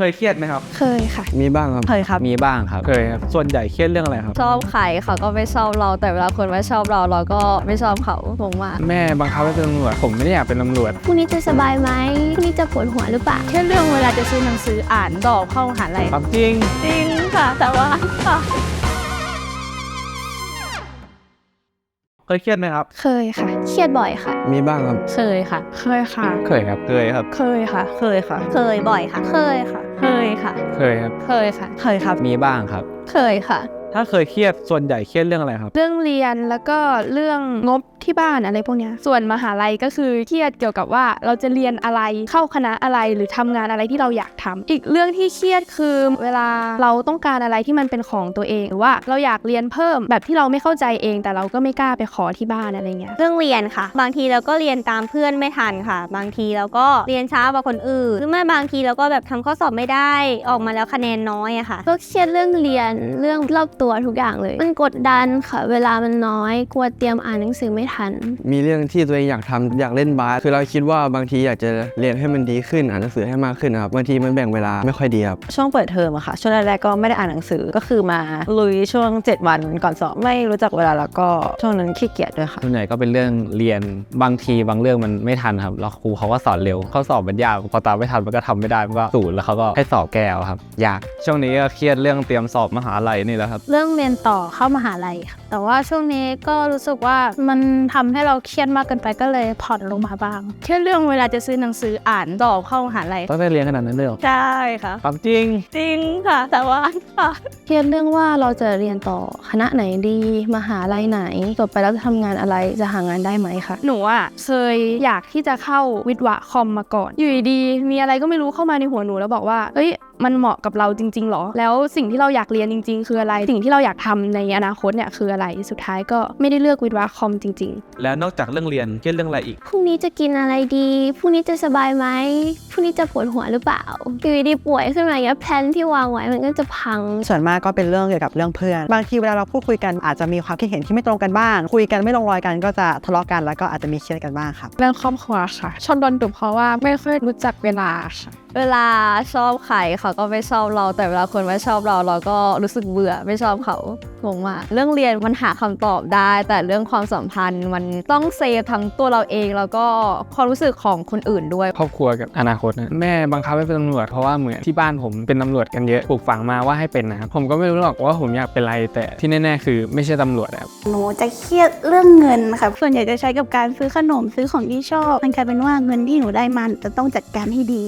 เคยเครียดไหมครับ เคยค่ะ มีบ้างครับ เคยครับ มีบ้างครับ เคยครับ ส่วนใหญ่เครียดเรื่องอะไรครับ ชอบใครเขาก็ไม่ชอบเรา แต่เวลาคนไม่ชอบเราเราก็ไม่ชอบเขางงมากแม่บังคับให้เป็นตำรวจ ผมไม่ได้อยากเป็นตำรวจ พรุ่งนี้จะสบายไหมพรุ่งนี้จะปวดหัวหรือเปล่าแค่เรื่องเวลาจะซื้อหนังสืออ่านดอกเข้ามหาลัยความจริง จริงค่ะ แต่ว่าค่ะ เคยเครียดไหมครับ เคยค่ะ เครียดบ่อยค่ะ มีบ้างครับ เคยค่ะ เคยค่ะ เคยครับ เคยครับ เคยค่ะ เคยค่ะ เคยบ่อยค่ะ เคยค่ะ เคยค่ะ เคยครับ เคยค่ะ เคยครับ มีบ้างครับ เคยค่ะ ถ้าเคยเครียดส่วนใหญ่เครียดเรื่องอะไรครับ เรื่องเรียนแล้วก็เรื่องงบที่บ้านอะไรพวกเนี้ยส่วนมหาลัยก็คือเครียดเกี่ยวกับว่าเราจะเรียนอะไรเข้าคณะอะไรหรือทำงานอะไรที่เราอยากทำอีกเรื่องที่เครียดคือ เวลาเราต้องการอะไรที่มันเป็นของตัวเองหรือว่าเราอยากเรียนเพิ่มแบบที่เราไม่เข้าใจเอง แต่เราก็ไม่กล้าไปขอที่บ้านอะไรเงี้ยเรื่องเรียนค่ะ บางทีเราก็เรียนตามเพื่อนไม่ทันค่ะ บางทีเราก็เรียนช้ากว่าคนอื่นหรือไม่บางทีเราก็แบบทำข้อสอบไม่ได้ออกมาแล้วคะแนนน้อยอะค่ะก็เครียดเรื่องเรียนเรื่องรอบตัวทุกอย่างเลย มันกดดันค่ะ เวลามันน้อยกลัวเตรียมอ่านหนังสือไม่ทัน มีเรื่องที่ตัวเองอยากทำอยากเล่นบาสคือเราคิดว่าบางทีอยากจะเรียนให้มันดีขึ้นอ่านหนังสือให้มากขึ้นนะครับบางทีมันแบ่งเวลาไม่ค่อยดีครับช่วงเปิดเทอมอะค่ะช่วงแรกๆก็ไม่ได้อ่านหนังสือก็คือมาลุยช่วง 7 วันก่อนสอบไม่รู้จักเวลาแล้วก็ช่วงนั้นขี้เกียจด้วยค่ะส่วนใหญ่ก็เป็นเรื่องเรียนบางทีบางเรื่องมันไม่ทันครับแล้วครูเขาก็สอนเร็วเขาสอบมันยากพอตามไม่ทันมันก็ทำไม่ได้มันก็ศูนย์แล้วเขาก็ให้สอบแก้วครับยากช่วงนี้ก็เครียดเรื่องเตรียมสอบมหาลัยนี่แหละครับ เรื่องเรียนต่อเข้ามหาลัยค่ะแต่ว่าช่วงนี้ก็รู้สึกว่ามันทำให้เราเครียดมากเกินไปก็เลยผ่อนลงมาบ้างแค่เรื่องเวลาจะซื้อหนังสืออ่านดอกเข้ามหาลัยต้องได้เรียนขนาดนั้นเลยเหรอใช่ค่ะความจริงจริงค่ะ แต่ว่าค่ะเครียดเรื่องว่าเราจะเรียนต่อคณะไหนดีมหาลัยไหนจบไปแล้วจะทำงานอะไรจะหางานได้ไหมคะหนูอะเคยอยากที่จะเข้าวิทย์วะคอมมาก่อน อยู่ดีๆมีอะไรก็ไม่รู้เข้ามาในหัวหนูแล้วบอกว่าเอ้ย มันเหมาะกับเราจริงๆหรอ แล้วสิ่งที่เราอยากเรียนจริง ๆ คืออะไร สิ่งที่เราอยากทำในอนาคตเนี่ยคืออะไร สุดท้ายก็ไม่ได้เลือกวิทย์วะคอมจริง ๆ แล้วนอกจากเรื่องเรียนเครียดเรื่องอะไรอีก พรุ่งนี้จะกินอะไรดี พรุ่งนี้จะสบายไหม พรุ่งนี้จะปวดหัวหรือเปล่าอยู่ดีๆป่วยขึ้นมาอย่างเงี้ยแพลนที่วางไว้มันก็จะพัง ส่วนมากก็เป็นเรื่องเกี่ยวกับเรื่องเพื่อน บางทีเวลาเราพูดคุยกันอาจจะมีความคิดเห็นที่ไม่ตรงกันบ้าง คุยกันไม่ลงรอยกันก็จะทะเลาะกันแล้วก็อาจจะมีเครียดกันบ้างครับ เรื่องครอบครัวค่ะ ชอบโดนดุเพราะว่าไม่ค่อยรู้จักเวลาค่ะเวลาชอบใครเขาก็ไม่ชอบเรา แต่เวลาคนไม่ชอบเราเราก็รู้สึกเบื่อไม่ชอบเขางงมากเรื่องเรียนมันหาคำตอบได้ แต่เรื่องความสัมพันธ์มันต้องเซฟทั้งตัวเราเองแล้วก็ความรู้สึกของคนอื่นด้วย ครอบครัวกับอนาคตนะแม่บังคับให้เป็นตำรวจเพราะว่าเหมือนที่บ้านผมเป็นตำรวจกันเยอะปลูกฝังมาว่าให้เป็นนะครับผมก็ไม่รู้หรอกว่าผมอยากเป็นอะไรแต่ที่แน่ๆ คือไม่ใช่ตำรวจนะครับหนูจะเครียดเรื่องเงินค่ะส่วนใหญ่จะใช้กับการซื้อขนมซื้อของที่ชอบมันกลายเป็นว่าเงินที่หนูได้มาหนูจะต้องจัดการให้ดี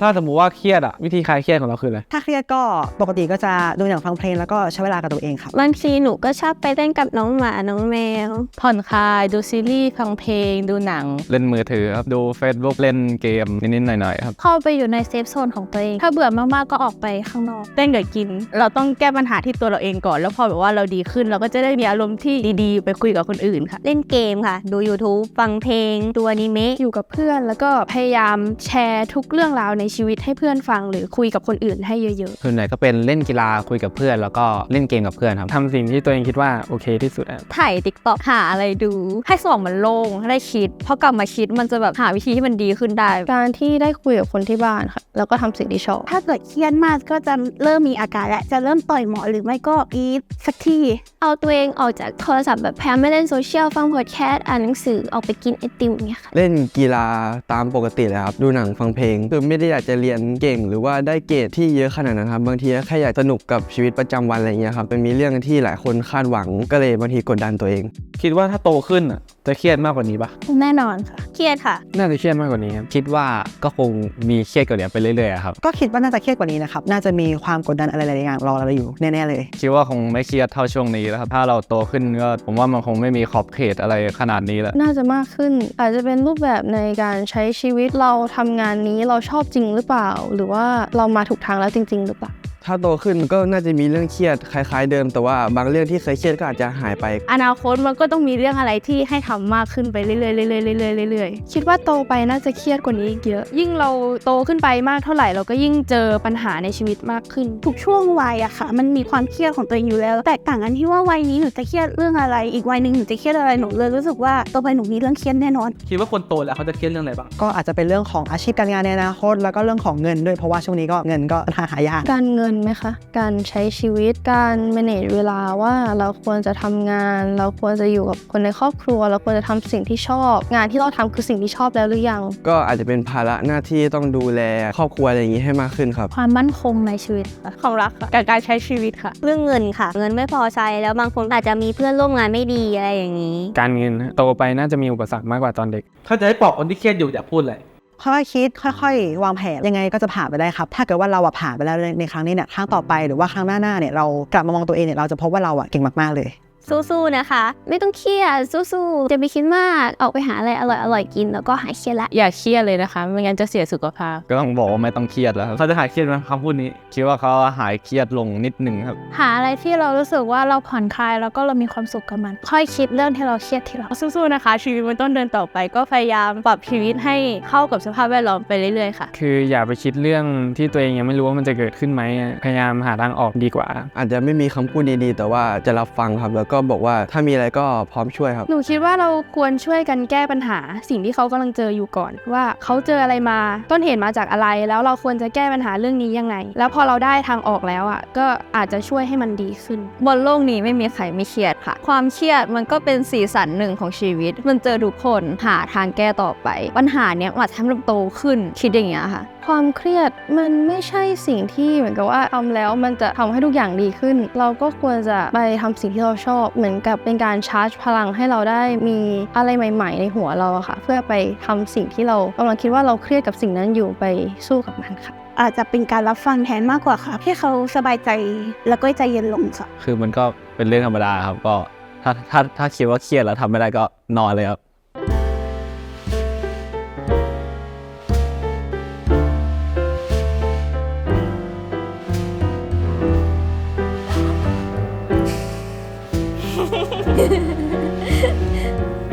ถ้าสมมติว่าเครียดอะวิธีคลายเครียดของเราคืออะไรถ้าเครียดก็ปกติก็จะดูหนังฟังเพลงแล้วก็ใช้เวลากับตัวเองครับ บางทีหนูก็ชอบไปเล่นกับน้องหมา น้องแมว ผ่อนคลายดูซีรีส์ฟังเพลง ดูหนัง เล่นมือถือครับ ดู Facebook เล่นเกมนิดๆหน่อยๆครับ เข้าไปอยู่ในเซฟโซนของตัวเอง ถ้าเบื่อมากๆก็ออกไปข้างนอกเต้นกับกิน เราต้องแก้ปัญหาที่ตัวเราเองก่อน แล้วพอแบบว่าเราดีขึ้น เราก็จะได้มีอารมณ์ที่ดีๆ ไปคุยกับคนอื่นค่ะ เล่นเกมค่ะ ดู YouTube ฟังเพลง ดูอนิเมะอยู่กับเพื่อน แล้วก็พยายามแชร์ทุกเรื่องราวในชีวิตให้เพื่อนฟัง หรือคุยกับคนอื่นให้เยอะส่วนใหญ่ก็เป็นเล่นกีฬาคุยกับเพื่อน แล้วก็เล่นเกมกับเพื่อนครับทำสิ่งที่ตัวเองคิดว่าโอเคที่สุดอะถ่ายติ๊กต็อกหาอะไรดู ให้สมองมันโล่งได้คิดพอกลับมาคิดมันจะแบบหาวิธีที่มันดีขึ้นได้ๆการที่ได้คุยกับคนที่บ้านค่ะ แล้วก็ทำสิ่งที่ชอบ ถ้าเกิดเครียดมากก็จะเริ่มมีอาการและจะเริ่มต่อยหมอหรือไม่ก็กรีดสักที เอาตัวเองออกจากโทรศัพท์แบบพยายามไม่เล่นโซเชียลฟังพอดแคสต์อ่านหนังสือออกไปกินไอติมอย่างเงี้ยค่ะ เล่นกีฬาตามปกติเลยครับ ดูหนังฟังเพลงคือไม่ได้อยากจะเรียนเก่ง หรือว่าได้เกรดที่เยอะขนาดนั้นครับบางทีแค่อยากสนุกกับชีวิตประจำวันอะไรเงี้ยครับมันมีเรื่องที่หลายคนคาดหวังก็เลยบางทีกดดันตัวเอง คิดว่าถ้าโตขึ้นอะจะเครียดมากกว่านี้ปะแน่นอนค่ะ เครียดค่ะ น่าจะเครียดมากกว่านี้ครับคิดว่าก็คงมีเครียดกว่านี้ไปเรื่อยๆอะครับก็คิดว่าน่าจะเครียดกว่านี้นะครับน่าจะมีความกดดันอะไรหลายๆอย่างรอเราอยู่แน่ๆเลย คิดว่าคงไม่เครียดเท่าช่วงนี้แล้วครับถ้าเราโตขึ้นก็ผมว่ามันคงไม่มีขอบเขตอะไรขนาดนี้แล้วน่าจะมากขึ้น อาจจะเป็นรูปแบบในการใช้ชีวิตเราทำงานนี้เราชอบจริงหรือเปล่า หรือว่าเรามาถูกทางแล้วจริง ๆ หรือเปล่า ถ้าโตขึ้นก็น่าจะมีเรื่องเครียดคล้าย ๆ เดิม แต่ว่าบางเรื่องที่เคยเครียดก็อาจจะหายไป อนาคตมันก็ต้องมีเรื่องอะไรที่ให้ทำมากขึ้นไปเรื่อยๆเรื่อยๆเรื่อยๆเรื่อยๆคิดว่าโตไปน่าจะเครียดกว่านี้อีกเยอะ ยิ่งเราโตขึ้นไปมากเท่าไหร่เราก็ยิ่งเจอปัญหาในชีวิตมากขึ้น ทุกช่วงวัยอะค่ะ มันมีความเครียดของตัวเองอยู่แล้วแตกต่างกันที่ว่าวัยนี้หนูจะเครียดเรื่องอะไร อีกวัยหนึ่งหนูจะเครียดอะไรหนูเลยรู้สึกว่าต่อไปหนูมีเรื่องเครียดแน่นอน คิดว่าคนโตแล้วเขาจะเครียดเรื่องอะไรบ้าง ก็อาจจะเป็นเรื่องของอาชีพการงานในอนาคตแล้วก็เรื่องของเงินด้วยเพราะว่าช่วงนี้ก็เงินก็หายาก การเงินไหมคะ การใช้ชีวิต การ manage เวลาว่าเราควรจะทำงาน เราควรจะอยู่กับคนในครอบครัว เราควรจะทำสิ่งที่ชอบ งานที่เราทำคือสิ่งที่ชอบแล้วหรือยัง ก็อาจจะเป็นภาระหน้าที่ต้องดูแลครอบครัวอะไรอย่างนี้ให้มากขึ้นครับ ความมั่นคงในชีวิตค่ะความรักค่ะการการใช้ชีวิตค่ะ เรื่องเงินค่ะ เงินไม่พอใช้แล้วบางคนอาจจะมีเพื่อนร่วมงานไม่ดีอะไรอย่างนี้ การเงินฮะโตไปน่าจะมีอุปสรรคมากกว่าตอนเด็ก ถ้าจะให้ปลอบคนที่เครียดอยู่อยากพูดอะไร ค่อยๆคิด ค่อยๆ วางแผนยังไงก็จะผ่านไปได้ครับ ถ้าเกิดว่าเราอะผ่านไปแล้วในในครั้งนี้เนี่ยครั้งต่อไปหรือว่าครั้งหน้าๆเนี่ยเรากลับมามองตัวเองเนี่ยเราจะพบว่าเราอะเก่งมากๆเลย สู้ๆนะคะ ไม่ต้องเครียดสู้ๆจะไปคิดมากออกไปหาอะไรอร่อยๆกิน แล้วก็หายเครียดละอย่าเครียดเลยนะคะ ไม่งั้นจะเสียสุขภาพ ก็ต้องบอกว่าไม่ต้องเครียดแล้วครับเขาจะหายเครียดไหมคำพูดนี้ คิดว่าเขาหายเครียดลงนิดนึงครับ หาอะไรที่เรารู้สึกว่าเราผ่อนคลายแล้วก็เรามีความสุขกับมัน ค่อยคิดเรื่องที่เราเครียดทีหลังสู้ๆนะคะ ชีวิตมันต้องเดินต่อไปก็พยายามปรับชีวิตให้เข้ากับสภาพแวดล้อมไปเรื่อยๆค่ะ คืออย่าไปคิดเรื่องที่ตัวเองยังไม่รู้ว่ามันจะเกิดขึ้นไหมอะพยายามหาทางออกดีกว่า อาจจะไม่มีคำพูดดีๆ แต่ว่าจะรับฟังครับแล้วก็บอกว่าถ้ามีอะไรก็พร้อมช่วยครับ หนูคิดว่าเราควรช่วยกันแก้ปัญหา สิ่งที่เขากำลังเจออยู่ก่อน ว่าเขาเจออะไรมา ต้นเหตุมาจากอะไร แล้วเราควรจะแก้ปัญหาเรื่องนี้ยังไง แล้วพอเราได้ทางออกแล้วอะก็อาจจะช่วยให้มันดีขึ้น บนโลกนี้ไม่มีใครไม่เครียดค่ะ ความเครียดมันก็เป็นสีสันหนึ่งของชีวิต มันเจอทุกคนหาทางแก้ต่อไป ปัญหาเนี้ยมันอาจจะทำให้เราโตขึ้นคิดอย่างเงี้ยค่ะความเครียดมันไม่ใช่สิ่งที่เหมือนกับว่าทำแล้วมันจะทำให้ทุกอย่างดีขึ้น เราก็ควรจะไปทำสิ่งที่เราชอบเหมือนกับเป็นการชาร์จพลังให้เราได้มีอะไรใหม่ ๆ ในหัวเราอะค่ะ เพื่อไปทำสิ่งที่เรากำลังคิดว่าเราเครียดกับสิ่งนั้นอยู่ไปสู้กับมันค่ะอาจจะเป็นการรับฟังแทนมากกว่าค่ะให้เขาสบายใจแล้วก็ใจเย็นลงค่ะ คือมันก็เป็นเรื่องธรรมดาครับก็ถ้าถ้าถ้าคิดว่าเครียดแล้วทำไม่ได้ก็นอนเลยครับ Bye.